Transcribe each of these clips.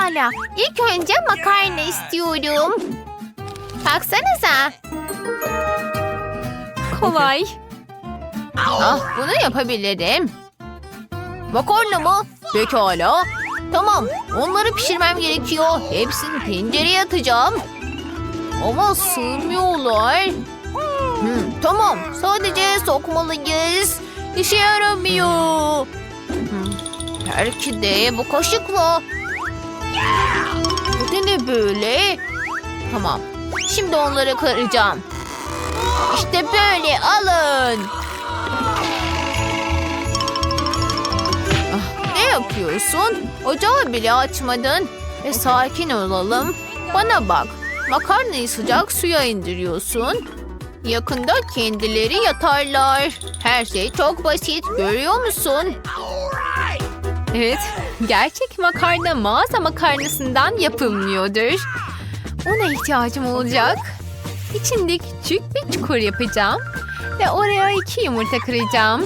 Pekala. İlk önce makarna istiyorum. Baksanıza. Kolay. Ah bunu yapabilirim. Makarna mı? Pekala. Tamam onları pişirmem gerekiyor. Hepsini tencereye atacağım. Ama sığmıyorlar. Hmm, tamam sadece sokmalıyız. İşe yaramıyor. Hmm, belki de bu kaşıkla. Ne böyle? Tamam şimdi onları kıracağım. İşte böyle alın. Ah, ne yapıyorsun? Ocağı bile açmadın. E sakin olalım. Bana bak. Makarnayı sıcak suya indiriyorsun. Yakında kendileri yatarlar. Her şey çok basit. Görüyor musun? Evet, gerçek makarna mağaza makarnasından yapılmıyordur. Ona ihtiyacım olacak. İçinde küçük bir çukur yapacağım. Ve oraya iki yumurta kıracağım.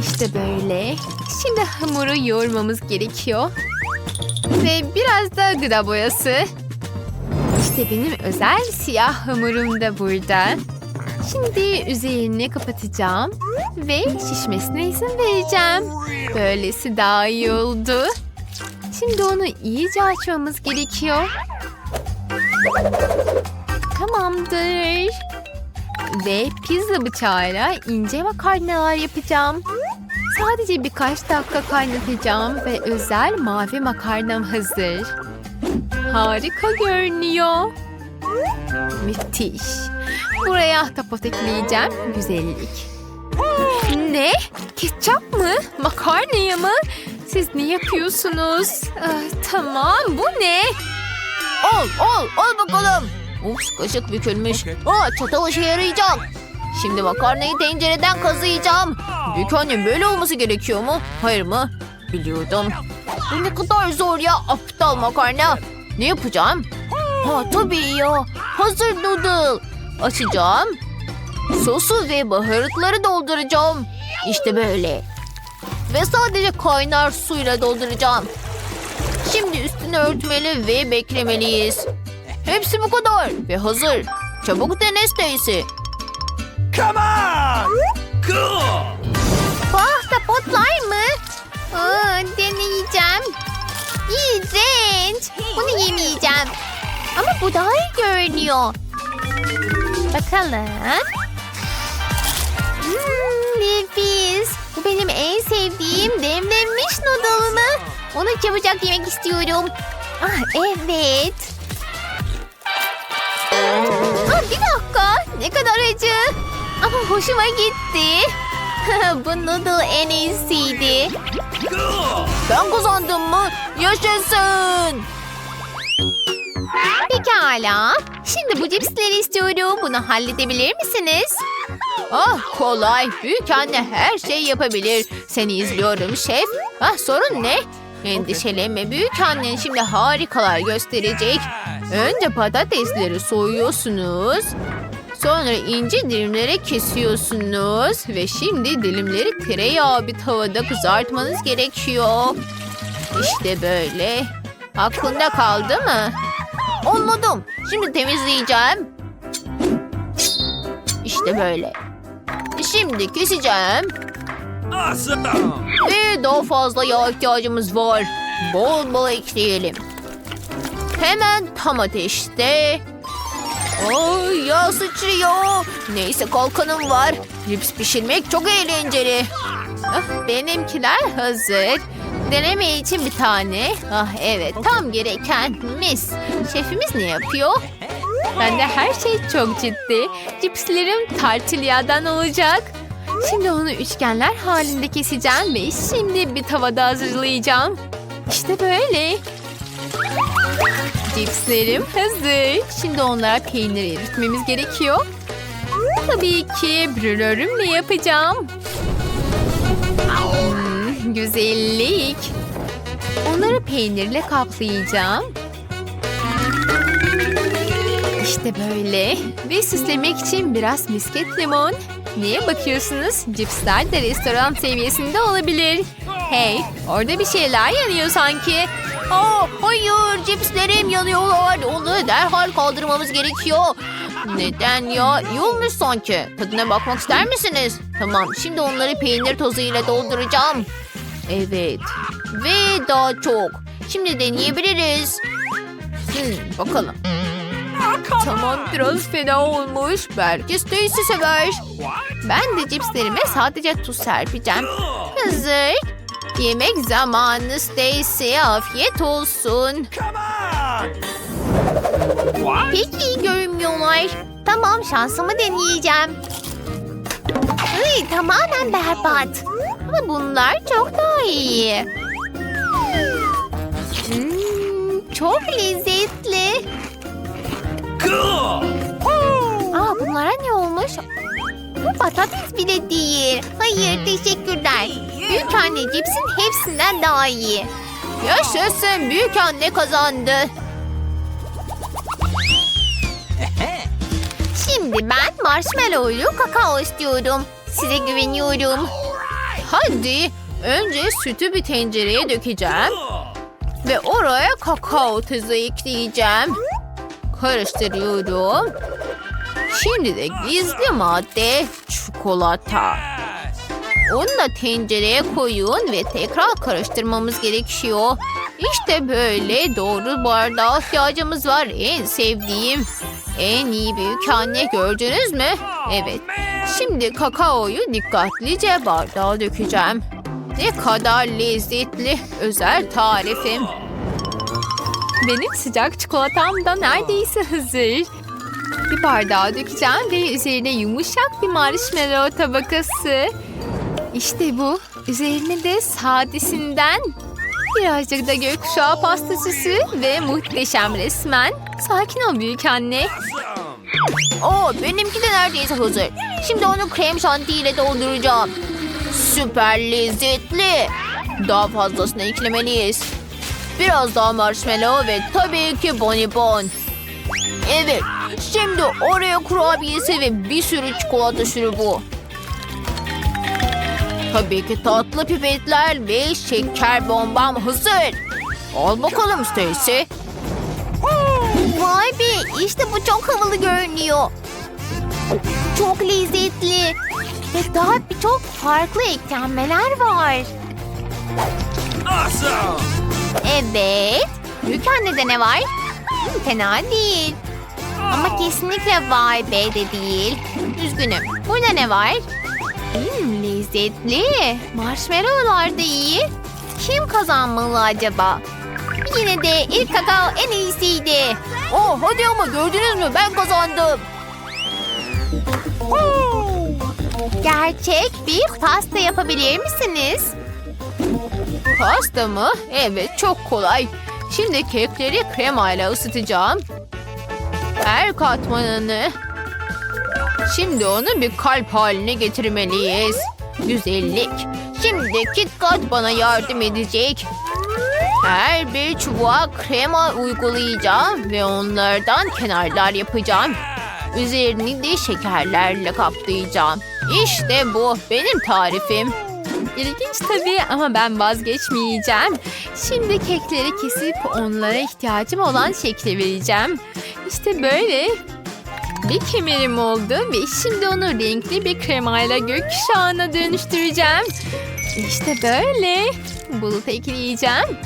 İşte böyle. Şimdi hamuru yoğurmamız gerekiyor. Ve biraz da gıda boyası. İşte benim özel siyah hamurum da burada. Şimdi üzerini kapatacağım ve şişmesine izin vereceğim. Böylesi daha iyi oldu. Şimdi onu iyice açmamız gerekiyor. Tamamdır. Ve pizza bıçağıyla ince makarnalar yapacağım. Sadece birkaç dakika kaynatacağım ve özel mavi makarnam hazır. Harika görünüyor. Müthiş. Buraya ahtapot ekleyeceğim. Güzellik. Ne? Ketçap mı? Makarnaya mı? Siz ne yapıyorsunuz? Ah, tamam bu ne? Al al al bakalım. Ups kaşık bükülmüş. Aa çatal işe yarayacak. Şimdi makarnayı tencereden kazıyacağım. Büyük annem böyle olması gerekiyor mu? Hayır mı? Biliyordum. Bu ne kadar zor ya aptal makarna. Ne yapacağım? Ha tabii ya. Hazır noodle. Açacağım. Sosu ve baharatları dolduracağım. İşte böyle. Ve sadece kaynar suyla dolduracağım. Şimdi üstünü örtmeli ve beklemeliyiz. Hepsi bu kadar ve hazır. Çabuk dene Stacy. Come on! Cool! Ahtapotlar mı? Aa, deneyeceğim. İğrenç. Bunu yemeyeceğim. Ama bu daha iyi görünüyor. Bakalım. Hmm, nefis. Bu benim en sevdiğim demlenmiş noodle'ımı. Onu çabucak yemek istiyorum. Ah evet. Ah, bir dakika. Ne kadar acı. Ama hoşuma gitti. Bu noodle en iyisiydi. Ben kazandım mı? Yaşasın. Pekala. Şimdi bu cipsleri istiyorum. Bunu halledebilir misiniz? Ah kolay. Büyük anne her şey yapabilir. Seni izliyorum şef. Ah sorun ne? Endişelenme büyük annen şimdi harikalar gösterecek. Önce patatesleri soyuyorsunuz. Sonra ince dilimlere kesiyorsunuz. Ve şimdi dilimleri tereyağı bir tavada kızartmanız gerekiyor. İşte böyle. Aklında kaldı mı? Anladım. Şimdi temizleyeceğim. İşte böyle. Şimdi keseceğim. Ve daha fazla yağ ihtiyacımız var. Bol bol ekleyelim. Hemen tam ateşte. Ay yağ sıçrıyor. Neyse kalkanım var. Cips pişirmek çok eğlenceli. Ah, benimkiler hazır. Deneme için bir tane. Ah evet tam gereken mis. Şefimiz ne yapıyor? Bende her şey çok ciddi. Cipslerim tartilyadan olacak. Şimdi onu üçgenler halinde keseceğim ve şimdi bir tavada hazırlayacağım. İşte böyle. Cipslerim hazır. Şimdi onlara peynir eritmemiz gerekiyor. Tabii ki brülörümle yapacağım. Güzellik. Onları peynirle kaplayacağım. İşte böyle. Ve süslemek için biraz misket limon Neye bakıyorsunuz? Cipsler de restoran seviyesinde olabilir. Hey, orada bir şeyler yanıyor sanki. Aa, hayır cipslerim yanıyorlar. Onları derhal kaldırmamız gerekiyor. Neden ya? İyi olmuş sanki. Tadına bakmak ister misiniz? Tamam şimdi onları peynir tozuyla dolduracağım. Evet. Ve daha çok. Şimdi deneyebiliriz. Hmm, bakalım. Tamam biraz fena olmuş. Belki Stacy sever. Ben de cipslerime sadece tuz serpeceğim. Hazır. Yemek zamanı Stacy. Afiyet olsun. Come on! What? Pek iyi görünmüyorlar. Tamam şansımı deneyeceğim. Ay, tamamen berbat. Ama bunlar çok daha iyi. Hmm, çok lezzetli. Aa, bunlara ne olmuş? Bu patates bile değil. Hayır teşekkürler. Büyük anne cipsin hepsinden daha iyi. Yaşasın büyük anne kazandı. Şimdi ben marshmallowlu kakao istiyorum. Size güveniyorum. Hadi önce sütü bir tencereye dökeceğim. Ve oraya kakao tuzu ekleyeceğim. Karıştırıyorum. Şimdi de gizli madde çikolata. Onu da tencereye koyun ve tekrar karıştırmamız gerekiyor. İşte böyle doğru bardağa ihtiyacımız var. En sevdiğim, en iyi büyük anne gördünüz mü? Evet. Şimdi kakaoyu dikkatlice bardağa dökeceğim. Ne kadar lezzetli, özel tarifim. Benim sıcak çikolatam da neredeyse hazır. Bir bardağa dökeceğim ve üzerine yumuşak bir marshmallow tabakası. İşte bu. Üzerine de sadesinden birazcık da gökkuşağı pasta süsü ve muhteşem resmen. Sakin ol büyük anne. Oo, benimki de neredeyse hazır. Şimdi onu krem şanti ile dolduracağım. Süper lezzetli. Daha fazlasını eklemeliyiz. Biraz daha marshmallow ve tabii ki bonibon. Evet, şimdi oraya kurabiyesi ve bir sürü çikolata şurubu. Tabii ki tatlı pipetler ve şeker bombam hazır. Al bakalım Stacy. Vay be işte bu çok havalı görünüyor. Çok lezzetli. Ve daha birçok farklı eklenmeler var. Awesome! Evet. Büyük annede ne var? Hmm, fena değil. Ama kesinlikle vay be de değil. Üzgünüm. Burada ne var? Hmm, lezzetli. Marshmallowlar da iyi. Kim kazanmalı acaba? Yine de ilk kakao en iyisiydi. Oh hadi ama gördünüz mü ben kazandım. Gerçek bir pasta yapabilir misiniz? Pasta mı? Evet çok kolay. Şimdi kekleri kremayla ısıtacağım. Her katmanını. Şimdi onu bir kalp haline getirmeliyiz. Güzellik. Şimdi KitKat bana yardım edecek. Her bir çubuğa krema uygulayacağım ve onlardan kenarlar yapacağım. Üzerini de şekerlerle kaplayacağım. İşte bu benim tarifim. İlginç tabii ama ben vazgeçmeyeceğim. Şimdi kekleri kesip onlara ihtiyacım olan şekli vereceğim. İşte böyle. Bir kemerim oldu ve şimdi onu renkli bir kremayla gökkuşağına dönüştüreceğim. İşte böyle. Bulut ekleyeceğim.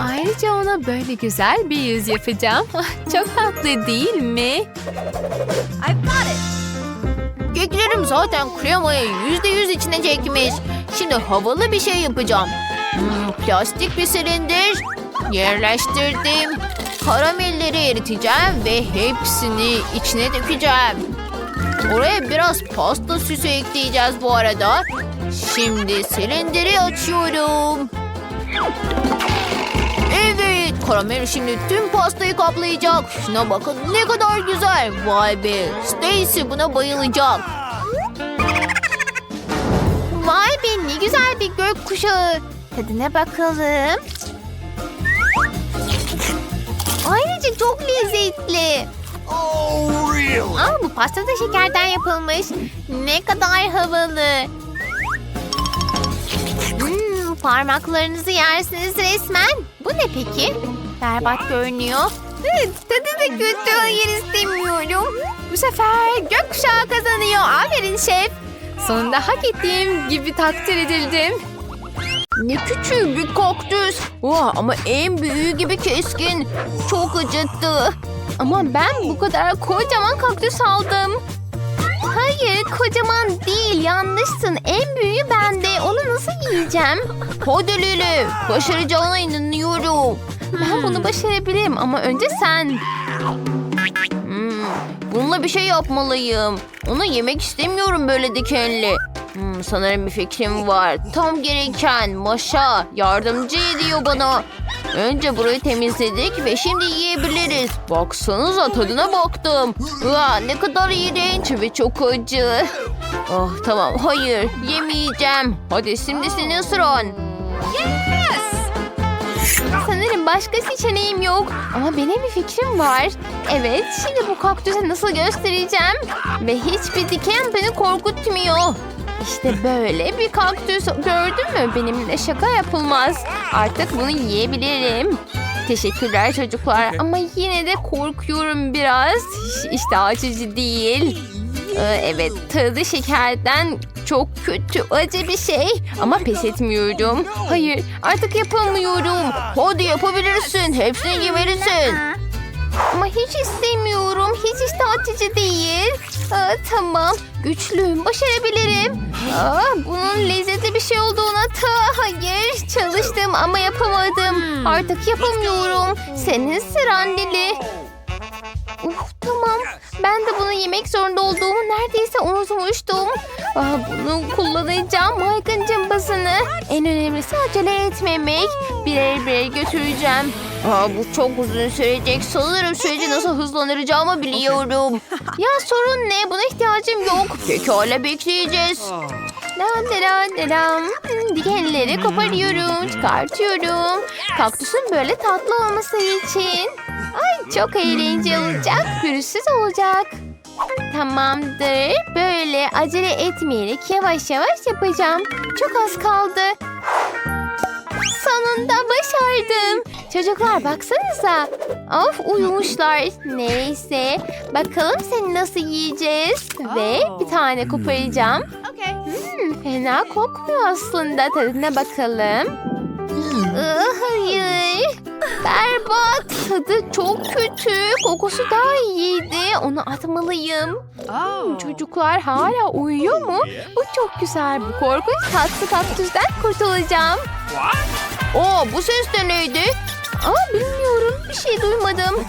Ayrıca ona böyle güzel bir yüz yapacağım. Çok tatlı değil mi? Keklerim zaten kremayı yüzde yüz içine çekmiş. Şimdi havalı bir şey yapacağım. Hmm, plastik bir silindir. Yerleştirdim. Karamelleri eriteceğim ve hepsini içine dökeceğim. Oraya biraz pasta süsü ekleyeceğiz bu arada. Şimdi silindiri açıyorum. Karamel şimdi tüm pastayı kaplayacak. Şuna bakın ne kadar güzel. Vay be, Stacy buna bayılacak. Vay be ne güzel bir gökkuşağı. Tadına bakalım. Ayrıca çok lezzetli. Oh, really? Aa, bu pasta da şekerden yapılmış. Ne kadar havalı. Hmm, parmaklarınızı yersiniz resmen. Ne peki? Berbat görünüyor. Evet, tadı da kötü. Hayır istemiyorum. Bu sefer gökkuşağı kazanıyor. Aferin şef. Sonunda hak ettiğim gibi takdir edildim. Ne küçük bir kaktüs. Vah, ama en büyüğü gibi keskin. Çok acıttı. Ama ben bu kadar kocaman kaktüs aldım. Hayır kocaman değil yanlışsın. En büyüğü bende. Onu nasıl yiyeceğim? Hadi Lili, başaracağına inanıyorum. Ben bunu başarabilirim ama önce sen. Hmm, bununla bir şey yapmalıyım. Onu yemek istemiyorum böyle dikenli. Hmm, sanırım bir fikrim var. Tam gereken Maşa yardımcı ediyor bana. Önce burayı temizledik ve şimdi yiyebiliriz. Baksanıza tadına baktım. Aa, ne kadar iğrenç ve çok acı. Oh tamam hayır yemeyeceğim. Hadi şimdi senin sıran. Sanırım başka seçeneğim yok. Ama benim bir fikrim var. Evet şimdi bu kaktüse nasıl göstereceğim. Ve hiçbir diken beni korkutmuyor. İşte böyle bir kaktüs gördün mü? Benimle şaka yapılmaz. Artık bunu yiyebilirim. Teşekkürler çocuklar ama yine de korkuyorum biraz. İşte açıcı değil. Ee, Evet tadı şekerden çok kötü acı bir şey ama pes etmiyorum. Hayır artık yapamıyorum. Hadi yapabilirsin. Hepsini yemelisin. Ama hiç istemiyorum. Hiç işte açıcı değil. Aa, tamam güçlüyüm başarabilirim. Aa, bunun lezzetli bir şey olduğuna ta hayır çalıştım ama yapamadım. Artık yapamıyorum. Senin sıran Lili. Uf tamam. Ben de bunu yemek zorunda olduğumu neredeyse unutmuştum. Aa, bunu kullanacağım Mike'ın cımbızını. En önemlisi acele etmemek. Birer birer götüreceğim. Aa, bu çok uzun sürecek. Sanırım süreci nasıl hızlandıracağımı biliyorum. Ya sorun ne? Buna ihtiyacım yok. Pekala bekleyeceğiz. La la la la Dikenleri koparıyorum, çıkartıyorum. Kaktüsün böyle tatlı olması için. Ay çok eğlenceli olacak, pürüzsüz olacak. Tamamdır. Böyle acele etmeyerek yavaş yavaş yapacağım. Çok az kaldı. Sonunda başardım. Çocuklar baksanıza. Of uyumuşlar. Neyse. Bakalım seni nasıl yiyeceğiz. Ve bir tane koparacağım. Hmm, fena kokmuyor aslında. Tadına bakalım. Hayır. Berbat. Tadı çok kötü. Kokusu daha iyiydi. Onu atmalıyım. Hmm, çocuklar hala uyuyor mu? Bu çok güzel. Bu korkunç tatlı kaktüsten kurtulacağım. Oo, bu ses de neydi? Aa bilmiyorum. Bir şey duymadım.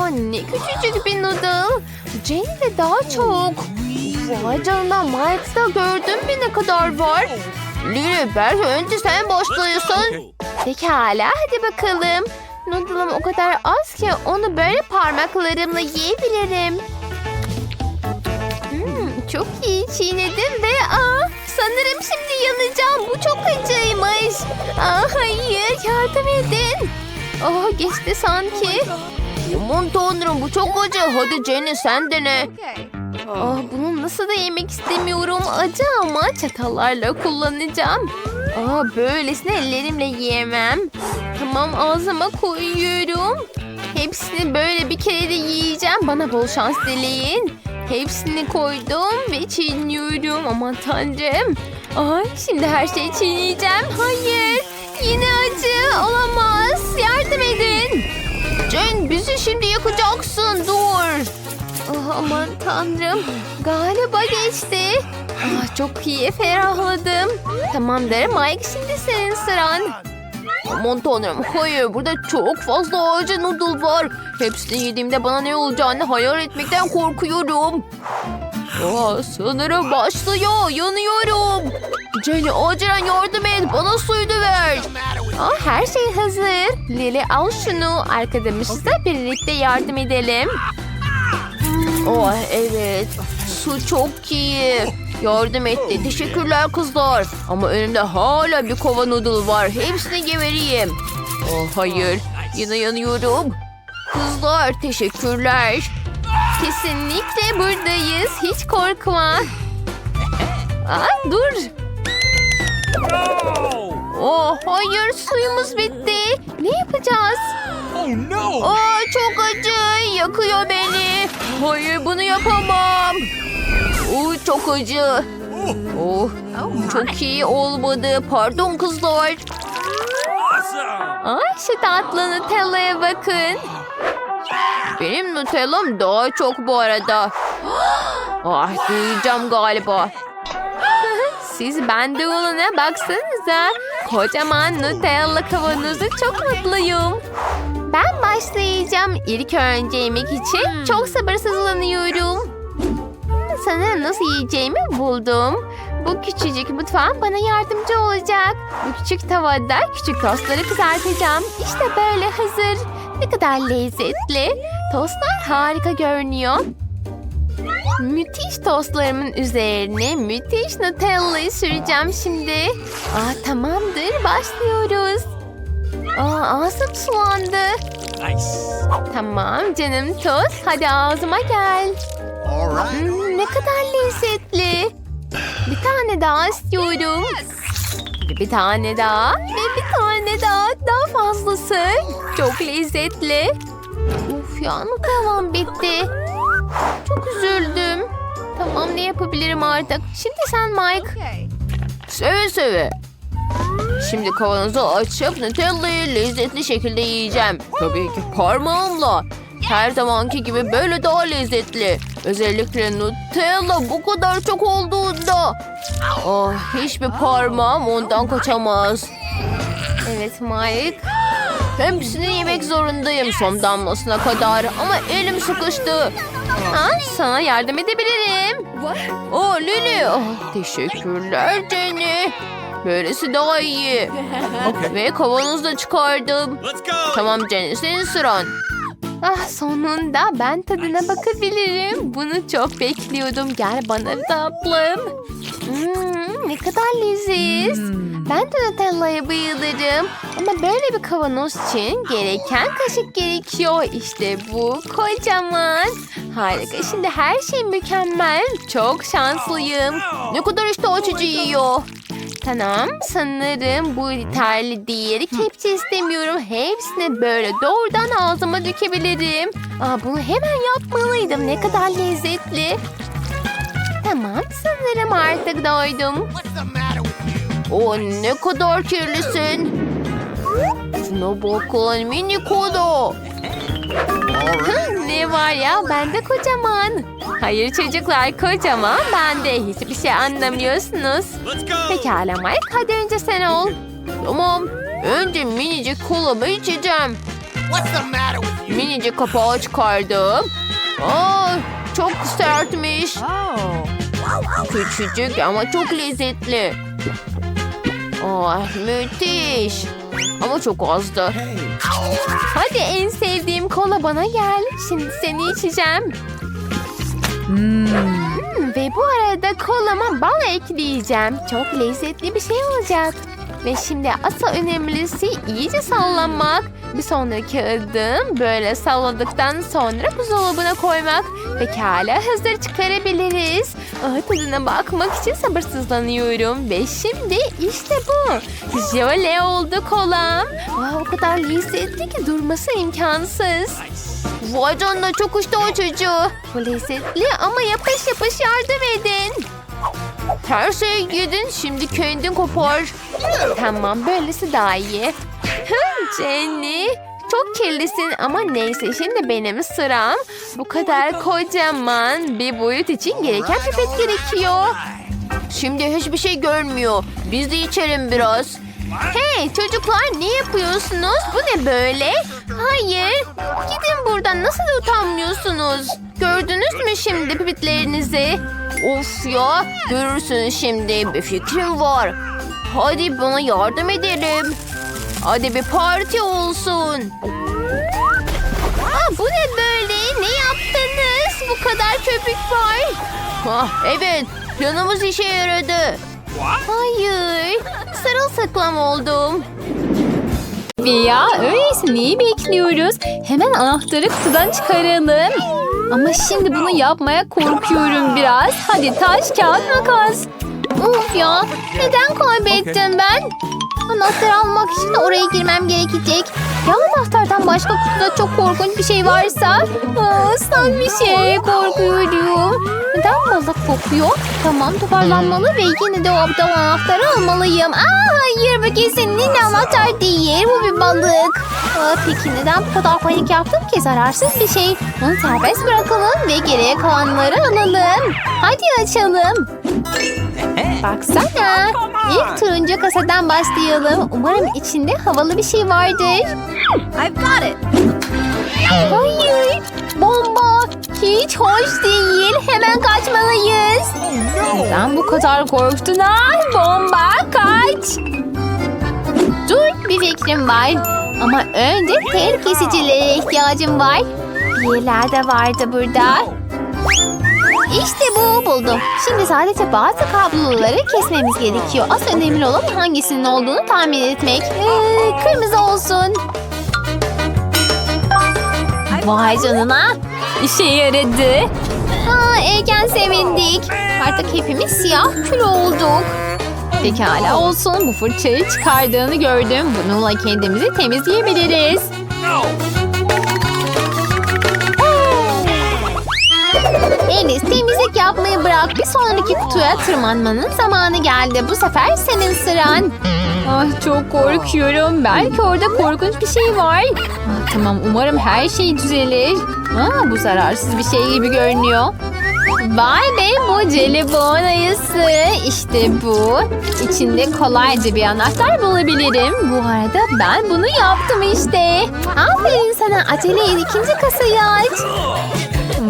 Aa ne küçücük bir noodle. Jenny de daha çok. Vay canına Mike'da gördün mü ne kadar var? Lili belki önce sen başlıyorsun. Pekala hadi bakalım. Noodle'ım o kadar az ki onu böyle parmaklarımla yiyebilirim. Hmm, çok iyi çiğnedim ve aa, sanırım şimdi yanacağım. Bu çok acıymış. Aa, hayır yardım edin. Oh geçti sanki. Aman tanrım bu çok acı. Hadi Jenny sen dene. Ah bunu nasıl da yemek istemiyorum. Acı ama çatallarla kullanacağım. Aa böylesine ellerimle yiyemem. Tamam ağzıma koyuyorum. Hepsini böyle bir kere de yiyeceğim. Bana bol şans dileyin. Hepsini koydum ve çiğniyorum. Aman tanrım. Ay şimdi her şeyi çiğneyeceğim. Hayır. Yine acı. Olamaz. Yardım edin. Jen bizi şimdi yakacaksın dur. Ah, aman tanrım. Galiba geçti. Ah, çok iyi ferahladım. Tamamdır Mike şimdi senin sıran. Aman tanrım hayır burada çok fazla acı noodle var. Hepsini yediğimde bana ne olacağını hayal etmekten korkuyorum. Aa, sanırım başlıyor yanıyorum. Jenny acilen yardım et bana suyu da ver. Ah, her şey hazır. Lili al şunu. Arkadaşımızla birlikte yardım edelim. Oh evet su çok iyi. Yardım etti. Teşekkürler kızlar. Ama önümde hala bir kova noodle var. Hepsini geberiyim. Oh hayır. Yine yanıyorum. Kızlar teşekkürler. Kesinlikle buradayız. Hiç korkma. Aa, dur. No! Oh, hayır suyumuz bitti. Ne yapacağız? Oh no! Aa, çok acı. Yakıyor beni. Hayır bunu yapamam. Oo, çok acı. Oh, çok iyi olmadı. Pardon kızlar. Awesome! Ay şu tatlı Nutella'ya bakın. Benim Nutella'm daha çok bu arada. Ah duyacağım galiba. Siz bende olana baksanıza. Kocaman Nutella kavanozu çok mutluyum. Ben başlayacağım. İlk önce yemek için çok sabırsızlanıyorum. Sanırım nasıl yiyeceğimi buldum. Bu küçücük mutfağım bana yardımcı olacak. Bu küçük tavada küçük tostları kızartacağım. İşte böyle hazır. Ne kadar lezzetli. Tostlar harika görünüyor. Müthiş tostlarımın üzerine müthiş Nutella'yı süreceğim şimdi. Aa, tamamdır başlıyoruz. Aa, ağzım sulandı. Nice! Tamam canım tost hadi ağzıma gel. Hmm, ne kadar lezzetli. Bir tane daha istiyorum. Bir tane daha. Ve bir tane daha. Daha fazlası. Çok lezzetli. Uf ya Nutella'm bitti. Çok üzüldüm. Tamam ne yapabilirim artık? Şimdi sen Mike. Seve seve. Şimdi kavanozu açıp Nutella'yı lezzetli şekilde yiyeceğim. Tabii ki parmağımla. Her zamanki gibi böyle daha lezzetli. Özellikle Nutella bu kadar çok olduğunda. Ah, hiçbir parmağım ondan kaçamaz. Evet Mike. Hepsini yemek zorundayım son damlasına kadar ama elim sıkıştı. Ha, sana yardım edebilirim. Oh Lili, ah, teşekkürler Jenny. Böylesi daha iyi. Ve kavanozu da çıkardım. Tamam Jenny senin sıran. Ah sonunda ben tadına bakabilirim. Bunu çok bekliyordum. Gel bana tatlım. Hmm, ne kadar leziz. Ben de Nutella'ya bayılırım. Ama böyle bir kavanoz için gereken kaşık gerekiyor. İşte bu kocaman. Harika. Şimdi her şey mükemmel. Çok şanslıyım. Ne kadar işte açıcı yiyor. Tamam sanırım bu yeterli değil. Kepçe istemiyorum. Hepsini böyle doğrudan ağzıma dökebilirim. Aa, bunu hemen yapmalıydım. Ne kadar lezzetli. Tamam sanırım artık doydum. Oh ne kadar kirlisin. Şuna bakın mini kodo. Ne var ya bende kocaman. Hayır çocuklar kocaman bende. Hiçbir şey anlamıyorsunuz. Pekala Mike hadi önce sen ol. Tamam. Önce minicik kolamı içeceğim. Minicik kapağı çıkardım. Aa, çok sertmiş. Küçücük ama çok lezzetli. Ah müthiş. Ama çok azdı. Hadi en sevdiğim kola bana gel. Şimdi seni içeceğim. Hmm, ve bu arada kolama bal ekleyeceğim. Çok lezzetli bir şey olacak. Ve şimdi asıl önemlisi iyice sallamak. Bir sonraki adım böyle salladıktan sonra buzdolabına koymak. Pekala hazır çıkarabiliriz. Ah, tadına bakmak için sabırsızlanıyorum. Ve şimdi işte bu. Jöle oldu kolam. Aa, o kadar lezzetli ki durması imkansız. Vay canına çok işte açıcı. Bu lezzetli ama yapış yapış yardım edin. Her şeyi yedin şimdi kendin kopar. Tamam böylesi daha iyi. Jenny çok kirlisin ama neyse şimdi benim sıram. Bu kadar kocaman bir boyut için gereken pipet gerekiyor. Şimdi hiçbir şey görmüyor. Biz de içelim biraz. Hey çocuklar ne yapıyorsunuz? Bu ne böyle? Hayır. Gidin buradan nasıl utanmıyorsunuz? Gördünüz mü şimdi pipetlerinizi? Of ya görürsünüz şimdi bir fikrim var. Hadi bana yardım edelim. Hadi bir parti olsun. Aa, bu ne böyle? Ne yaptınız? Bu kadar köpük var. Ah, evet planımız işe yaradı. Hayır. Sırılsıklam oldum. ya. Öyleyse neyi bekliyoruz? Hemen anahtarı kutudan çıkaralım. Ama şimdi bunu yapmaya korkuyorum biraz. Hadi taş, kağıt, makas. Of ya neden kaybettim ben? Anahtar almak için oraya girmem gerekecek. Ya anahtardan başka kutuda çok korkunç bir şey varsa? Aa, ıslak bir şey korkuyorum. Neden balık kokuyor? Tamam toparlanmalı ve yine de o aptal anahtarı almalıyım. Aa, hayır bu kesinlikle anahtar değil. Bu bir balık. Aa, peki neden bu kadar panik yaptım ki? Zararsız bir şey. Onu serbest bırakalım ve geriye kalanları alalım. Hadi açalım. Baksana. İlk turuncu kasadan başlayalım. Umarım içinde havalı bir şey vardır. I've got it. Hayır. Bomba. Hiç hoş değil. Hemen kaçmalıyız. Neden bu kadar korktun ha? Bomba kaç. Dur bir fikrim var. Ama önce tel kesicilere ihtiyacım var. Bir yerlerde vardı burada. İşte bu buldum. Şimdi sadece bazı kabloları kesmemiz gerekiyor. Asıl önemli olan hangisinin olduğunu tahmin etmek. Ee, kırmızı olsun. Vay canına. İşe yaradı. Aa, erken sevindik. Artık hepimiz siyah kül olduk. Pekala olsun. Bu fırçayı çıkardığını gördüm. Bununla kendimizi temizleyebiliriz. No. Temizlik yapmayı bırak. Bir sonraki kutuya tırmanmanın zamanı geldi. Bu sefer senin sıran. Ah çok korkuyorum. Belki orada korkunç bir şey var. Ah, tamam umarım her şey düzelir. Aa, bu zararsız bir şey gibi görünüyor. Vay be bu jelibon ayısı. İşte bu. İçinde kolayca bir anahtar bulabilirim. Bu arada ben bunu yaptım işte. Aferin sana acele ikinci kasayı aç.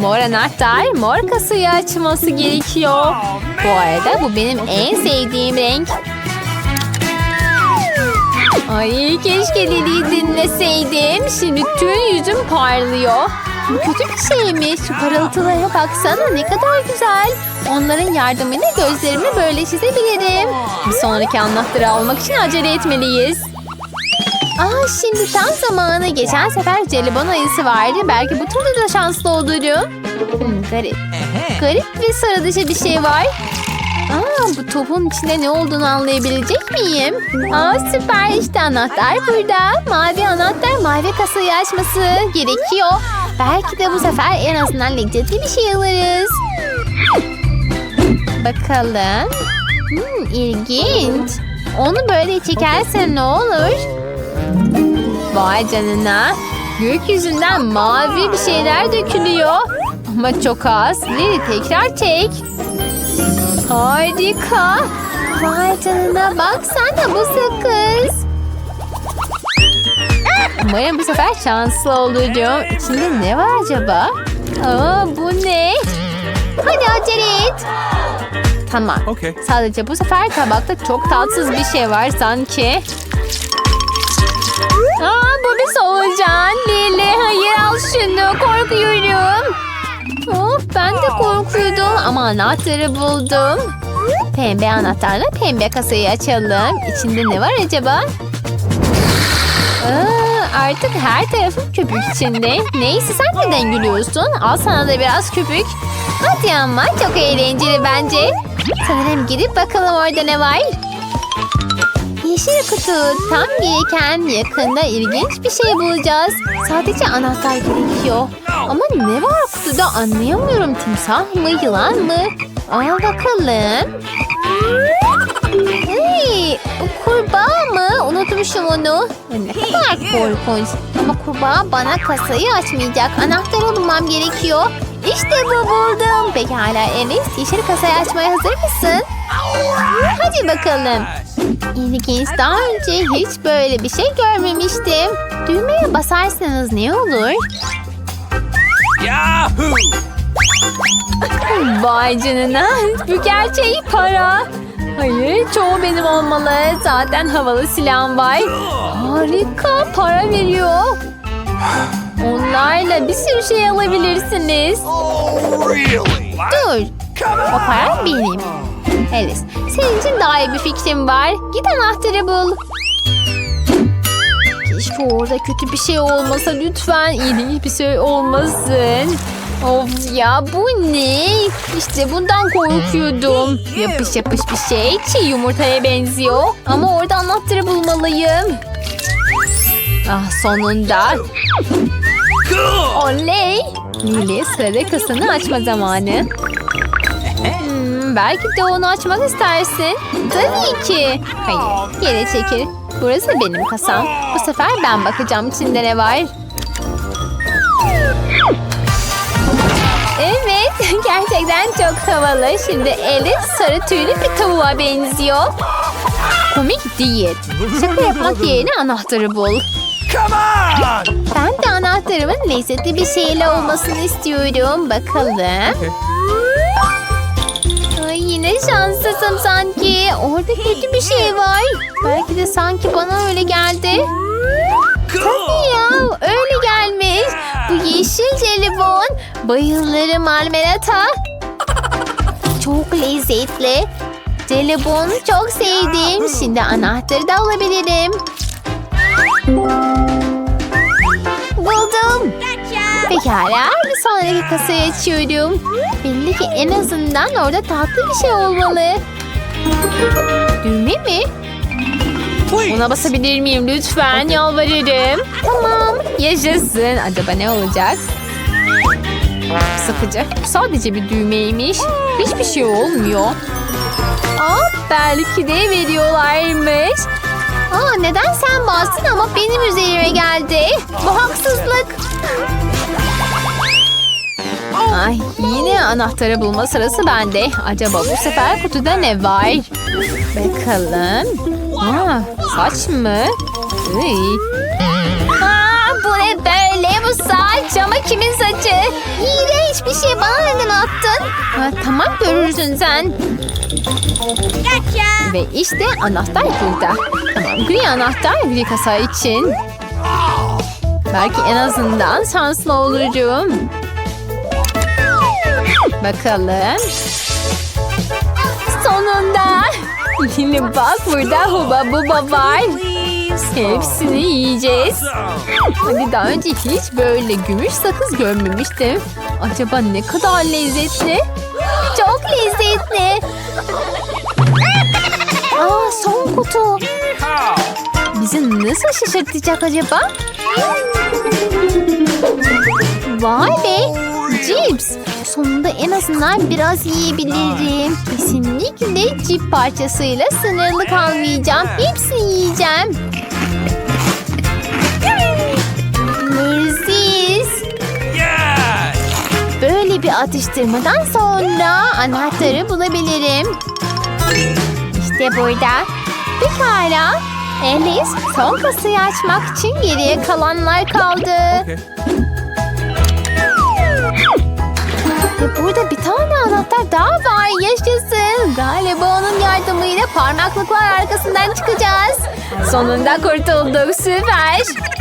Mor anahtar mor kasayı açması gerekiyor. Bu arada bu benim en sevdiğim renk. Ay keşke Lili'yi dinleseydim. Şimdi tüm yüzüm parlıyor. Bu kötü bir şey mi? Şu parıltılara baksana ne kadar güzel. Onların yardımıyla gözlerimi böyle çizebilirim. Bir sonraki anahtarı almak için acele etmeliyiz. Aa şimdi tam zamanı. Geçen sefer jelibon ayısı vardı. Belki bu turda da şanslı olurum. Hmm, garip. Garip ve sıra dışı bir şey var. Aa, bu topun içinde ne olduğunu anlayabilecek miyim? Aa, süper işte anahtar burada. Mavi anahtar mavi kasayı açması gerekiyor. Belki de bu sefer en azından lezzetli bir şey alırız. Bakalım. Hmm, ilginç. Onu böyle çekersen ne olur? Vay canına. Gökyüzünden mavi bir şeyler dökülüyor. Ama çok az. Lili tekrar çek. Harika. Vay canına baksana bu sakız. Umarım bu sefer şanslı olurum. İçinde ne var acaba? Aa, bu ne? Hadi acele et. Tamam. Okay. Sadece bu sefer tabakta çok tatsız bir şey var sanki. Aa, bu bir solucan. Lili hayır al şunu korkuyorum. Of ben de korkuyordum ama anahtarı buldum. Pembe anahtarla pembe kasayı açalım. İçinde ne var acaba? Aa, artık her tarafım köpük içinde. Neyse sen neden gülüyorsun? Al sana da biraz köpük. Hadi ama çok eğlenceli bence. Sanırım gidip bakalım orada ne var. Yeşil kutu tam gereken yakında ilginç bir şey bulacağız. Sadece anahtar gerekiyor. Ama ne var kutuda anlayamıyorum. Timsah mı yılan mı? Al bakalım. Hey, kurbağa mı? Unutmuşum onu. Ne kadar korkunç. Ama kurbağa bana kasayı açmayacak. Anahtarı bulmam gerekiyor. İşte bu buldum. Pekala Enis, yeşil kasayı açmaya hazır mısın? Hadi bakalım. İlginç. Daha önce hiç böyle bir şey görmemiştim. Düğmeye basarsanız ne olur? Yahoo! Vay canına. Bu gerçeği para. Hayır çoğu benim olmalı. Zaten havalı silahım var. Harika para veriyor. Onlarla bir sürü şey alabilirsiniz. Oh, really? Dur. O para benim. Alice, senin için daha iyi bir fikrim var. Git anahtarı bul. Keşke orada kötü bir şey olmasa lütfen. İlginç bir şey olmasın. Of ya bu ne? İşte bundan korkuyordum. Yapış yapış bir şey. Çiğ yumurtaya benziyor. Ama orada anahtarı bulmalıyım. Ah sonunda. Oley. Lili sıra kasanı açma zamanı. Belki de onu açmak istersin. Tabii ki. Hayır geri çekil. Burası benim kasam. Bu sefer ben bakacağım içinde ne var. Evet gerçekten çok havalı. Şimdi Alice sarı tüylü bir tavuğa benziyor. Komik değil. Şaka yapmak yerine anahtarı bul. Ben de anahtarımın lezzetli bir şeyle olmasını istiyorum. Bakalım. Şanslısın sanki. Orada kötü bir şey var. Belki de sanki bana öyle geldi. Cool! Ya öyle gelmiş. Bu yeşil jelibon. Bayılırım marmelata. Çok lezzetli. Jelibonu çok sevdim. Şimdi anahtarı da alabilirim. Buldum. Pekala bir sonraki kasayı açıyorum. Belli ki en azından orada tatlı bir şey olmalı. Düğme mi? Ona basabilir miyim lütfen? Yalvarırım. Tamam. Yaşasın. Acaba ne olacak? Sıkıcı. Sadece bir düğmeymiş. Hiçbir şey olmuyor. Aa, belki de veriyorlarmış. Aa, neden sen bastın ama benim üzerime geldi? Ay, yine anahtarı bulma sırası bende. Acaba bu sefer kutuda ne var? Bakalım. Aa, saç mı? Iy. Aa, bu ne böyle bu saç ama kimin saçı? İğrenç bir şey bana neden attın? Ha, tamam görürsün sen. Ve işte anahtar burada. Tamam gri anahtar gri kasa için. Belki en azından şanslı olurum. Bakalım. Sonunda. Lili bak burada huba buba var. Hepsini yiyeceğiz. Hani daha önce hiç böyle gümüş sakız görmemiştim. Acaba ne kadar lezzetli? Çok lezzetli. Aa son kutu. Bizi nasıl şaşırtacak acaba? Vay be. Cips. Sonunda en azından biraz yiyebilirim. Kesinlikle cip parçasıyla sınırlı kalmayacağım. Hepsini yiyeceğim. Leziz. Böyle bir atıştırmadan sonra anahtarı bulabilirim. İşte burada. Pekala. Alice son kasayı açmak için geriye kalanlar kaldı. Okay. Ve burada bir tane anahtar daha var. Yaşasın. Galiba onun yardımıyla parmaklıklar arkasından çıkacağız. Sonunda kurtulduk. Süper.